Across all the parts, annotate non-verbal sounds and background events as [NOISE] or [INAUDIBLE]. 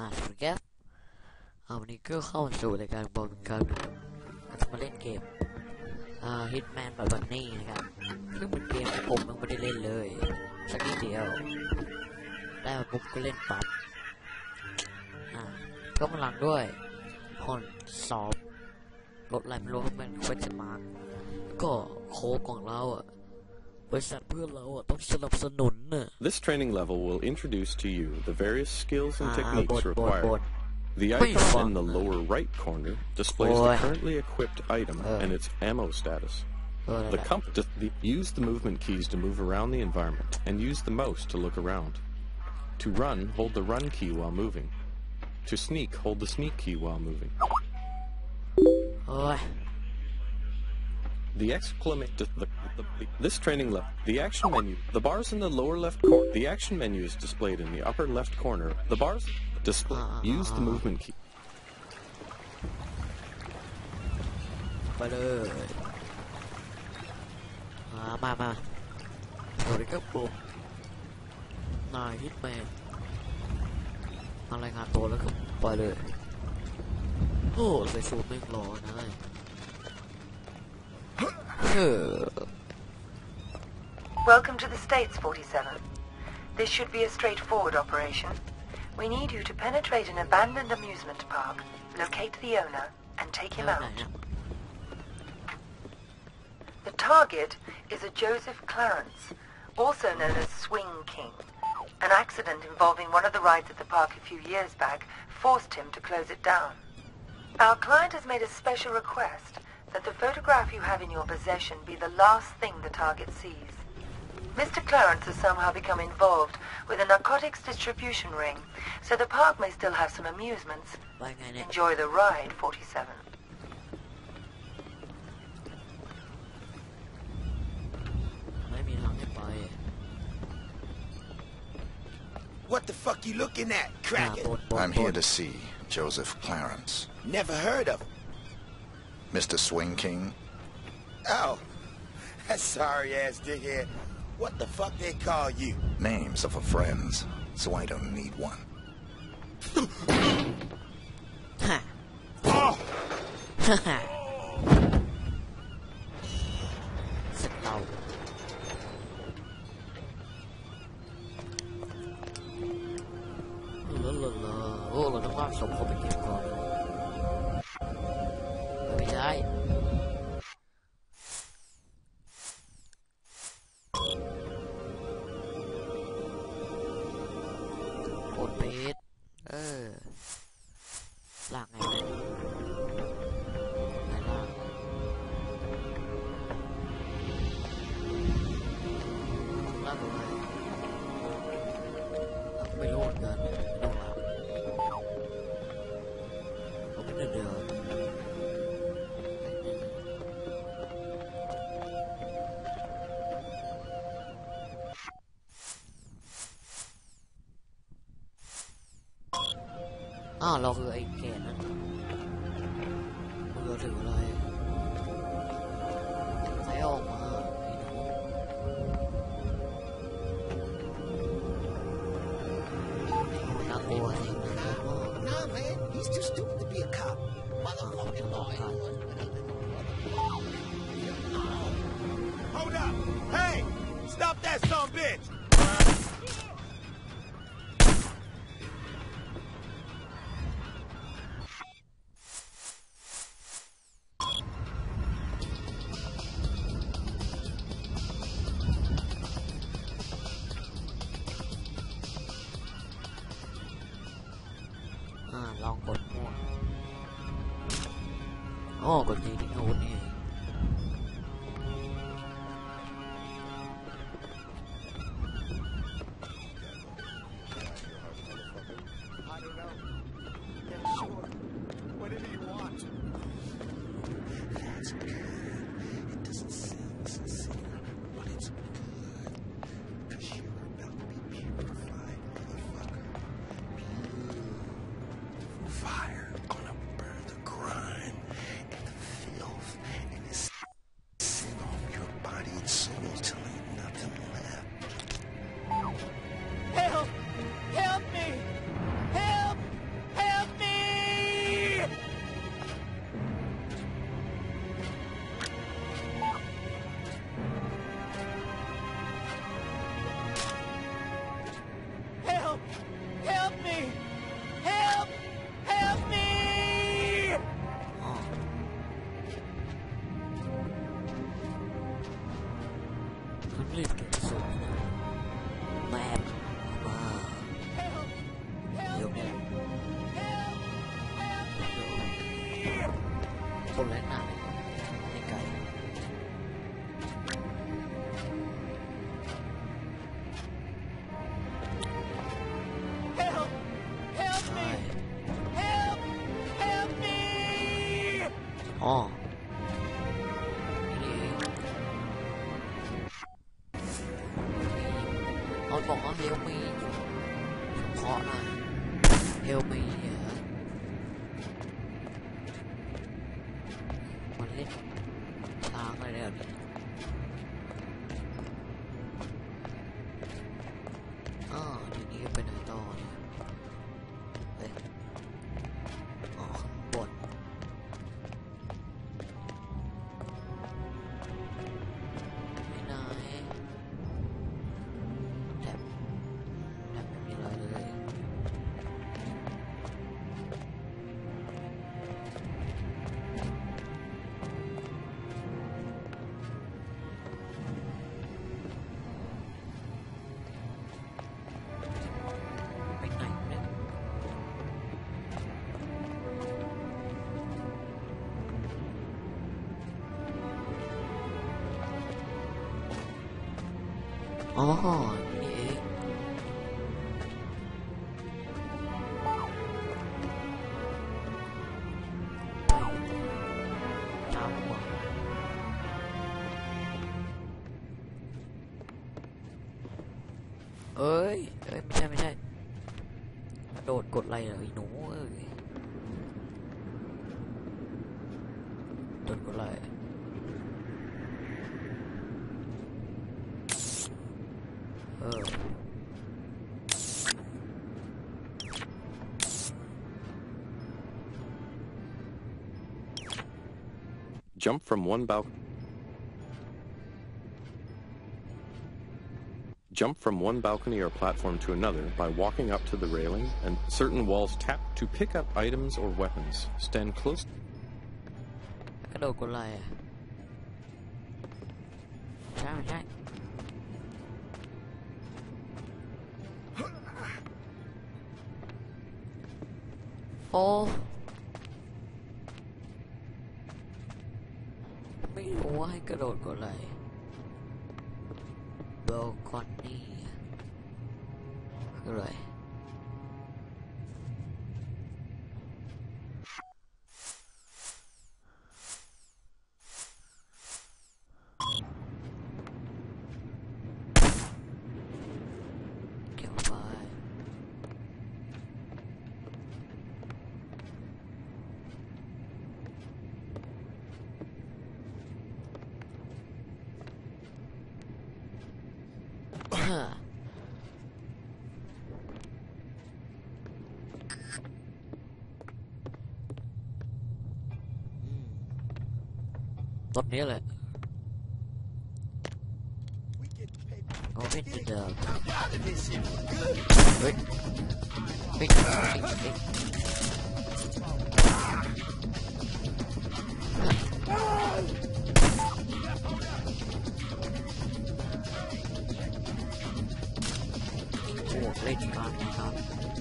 อ่าสวัสดีครับอ่าวันนี้ก็เข้าสู่รายการบอลครับเราจะมาเล่นเกมอ่า Hitman แบบบันนี่นะครับซึ่งเป็นเกมที่ผมยังไม่ได้เล่นเลย สักนิดเดียว ได้มาปุ๊บก็เล่นปั๊บอ่าก็มาหลังด้วยผลสอบรถอะไรไม่รู้เป็นเควสมาร์กก็โค้กของเราอะ บริษัทเพื่อนเราอ่ะต้องสนับสนุนน่ะ This training level will introduce to you the various skills and อ่า techniques บนบน required. บน The Wait, icon fuck. in the lower right corner displays Boy. the currently equipped item Uh. and its ammo status. เออนั่น The แหละ comp- the, the- use the movement keys to move around the environment and use the mouse to look around. To run, hold the run key while moving. To sneak, hold the sneak key while moving. โอ้ย The exclamation the, the, the, this training level the action menu the bars in the lower left corner the action menu is displayed in the upper left corner the bars display use the movement key ไปเลยมามามาสวัสดีครับผมนายฮิตแมนมารายงานตัวแล้วครับไปเลย โอ้ใส่สูทไม่งรอนะเออ Welcome to the States, 47. This should be a straightforward operation. We need you to penetrate an abandoned amusement park, locate the owner, and take him out. The target is a Joseph Clarence, also known as Swing King. An accident involving one of the rides at the park a few years back forced him to close it down. Our client has made a special request that the photograph you have in your possession be the last thing the target sees. Mr. Clarence has somehow become involved with a narcotics distribution ring, so the park may still have some amusements. Enjoy the ride, 47. What the fuck you looking at, Kraken? I'm here to see Joseph Clarence. Never heard of him. Mr. Swing King? Oh, [LAUGHS] that sorry ass dickhead. What the fuck they call you? Names of a friends, so I don't need one. [LAUGHS] ฮ่า Oh, [LAUGHS] โคตรเพชรเออ อ้าวเราคือไอ้แก่นั่นมึงเราถืออะไรใครออกมาไอ้หนูน่ากลัวจริงนะ nah, man. He's too stupid to be a cop. Motherfucking lawyer. Hold up. Hey, stop that son bitch. ลองกดมั่วโอ้กดจีที่อาวุธนี่ con lén nào thì cái Help! Help me! Help! Help me! Oh. Con bỏ help me Khó là Help me And. อ๋อนี่เองเอ้ย เอ้ย ไม่ใช่ ไม่ใช่ โดดกดอะไรเหรอหนูเอ้ย โดดกดอะไร Jump from one balcony. Jump from one balcony or platform to another by walking up to the railing and certain walls tap to pick up items or weapons. Stand close. Cái đồ của lại à? ไม่ใช่โอ้ไม่รู้ว่าให้กระโดดกดอะไรเบลคอนนี่คืออะไร Don't nail it. Wait. Wait. Wait. Wait. โอ้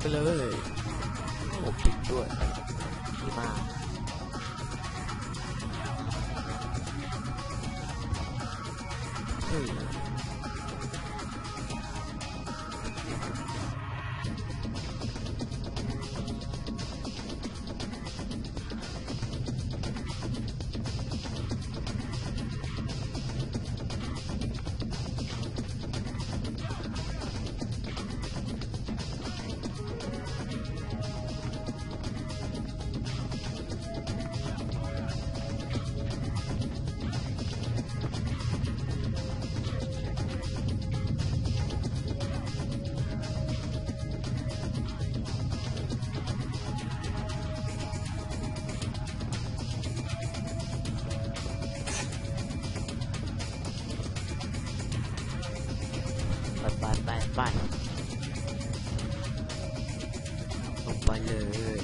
ไปเลยโอ้ปิดด้วยดีมากเฮ้ย ไปไปไปลงไปเลย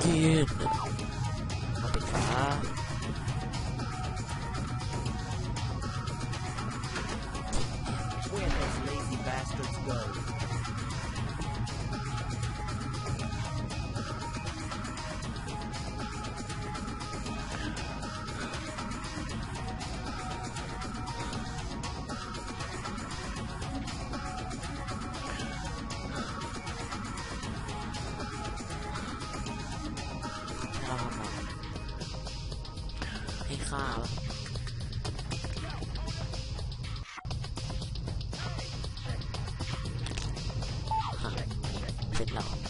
เกินม hacerlo.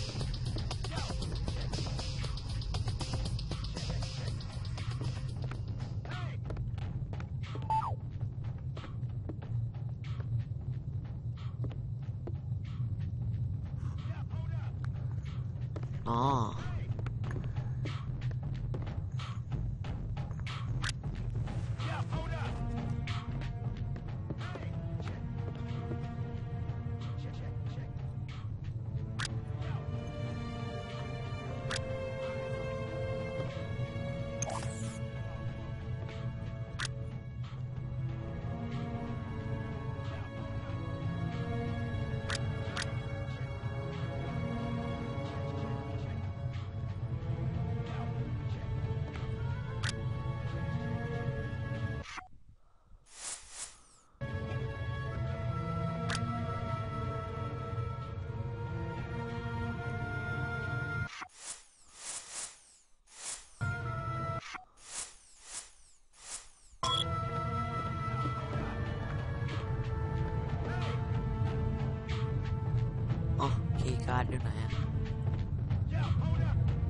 คีย์การ์ดอยู่ไหนอะ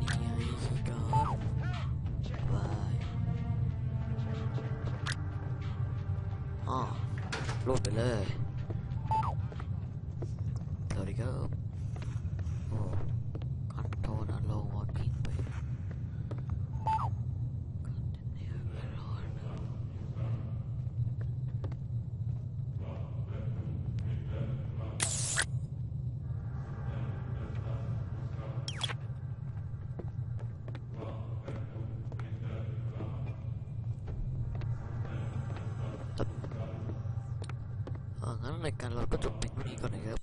นี่ไงคีย์การ์ดวายอ๋อรูดไปเลย รายการเราก็จบเพียงเท่านี้ก่อนนะครับ